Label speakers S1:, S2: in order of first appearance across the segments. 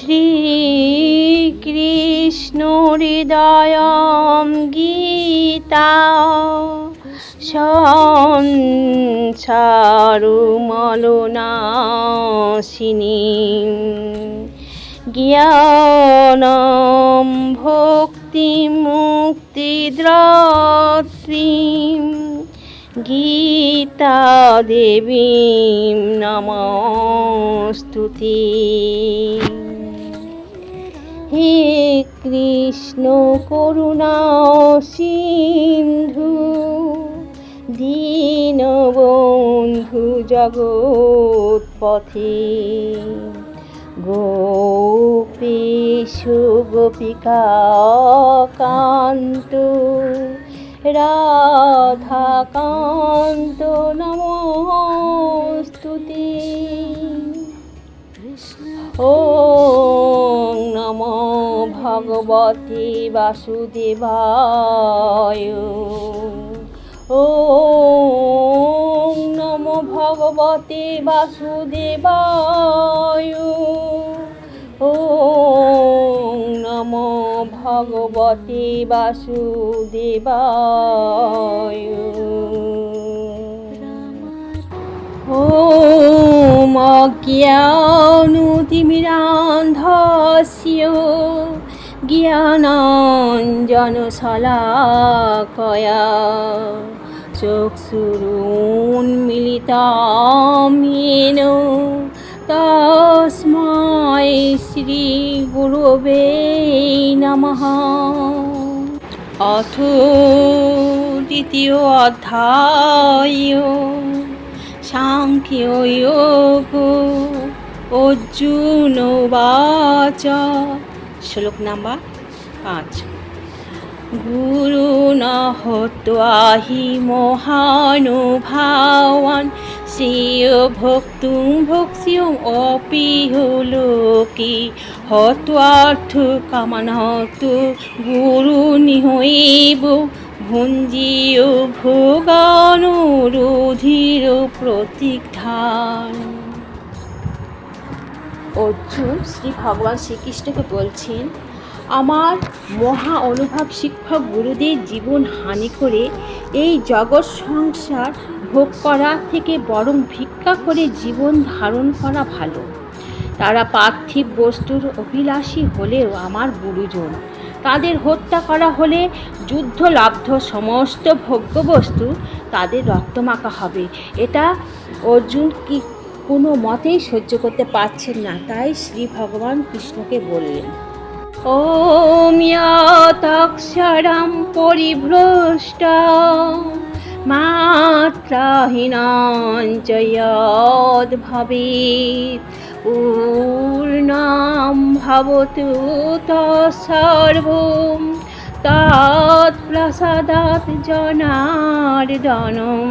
S1: শ্রীকৃষ্ণ হৃদয়ম গীতা সংসারু মলনাশিনী জ্ঞানম ভক্তি মুক্তি মুক্তিদ্রাত্রীম গীতা দেবীম নমস্তুতি। হে কৃষ্ণ করুণা সিন্ধু দীনবন্ধু জগৎপথে গোপীশ গোপিকা কান্ত রাধাকান্ত নমস্তুতি। ও ভগবতে বাসুদেবায় ও নমো ভগবতে বাসুদেবায় ও নমো ভগবতে বাসুদেবায় ॐ अज्ञानुतिमिरान्धस्य জ্ঞানঞ্জন শলাকয়া। মিলিত মিলিতামেন তস্মায় শ্রী গুরুবে নম। অথ দ্বিতীয় অধ্যায় সাংখ্য যোগ। অর্জুন বাচা শ্লোক নাম্বার পাঁচ। গুরু ন হত্বা হি মহানুভাবান শ্রেয় ভক্তুং ভক্ষ্যং অপি লোকে, হত্বার্থ কামানহতু গুরু নিহৈব ভুঞ্জীয় ভোগানুরোধীর প্রতিঘান অর্জুন শ্রী ভগবান শ্রীকৃষ্ণকে বলছেন, আমার মহা অনুভব শিক্ষক গুরুদের জীবন হানি করে এই জগৎ সংসার ভোগ করা থেকে বরং ভিক্ষা করে জীবন ধারণ করা ভালো। তারা পার্থিব বস্তুর অভিলাষী হলেও আমার গুরুজন। তাদের হত্যা করা হলে যুদ্ধলব্ধ সমস্ত ভোগ্যবস্তু তাদের রক্তমাখা হবে। এটা অর্জুন কি কোনো মতেই সহ্য করতে পারছেন না। তাই শ্রী ভগবান কৃষ্ণকে বললেন অমিয়তক্ষরম পরিভ্রষ্ট মাত্রাহীনঞ্চয়দ ভবেত পূর্ণাম ভবতু তর্বম তৎপ্রসাদাত জনার্দনম।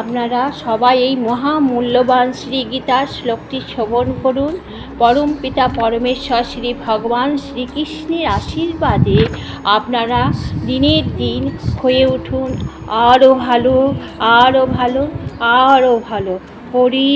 S1: আপনারা সবাই এই মহামূল্যবান শ্রী গীতার শ্লোকটি শ্রবণ করুন। পরম পিতা পরমেশ্বর শ্রী ভগবান শ্রীকৃষ্ণের আশীর্বাদে আপনারা দিনের দিন হয়ে উঠুন। আরও ভালো আরও ভালো আরও ভালো। হরি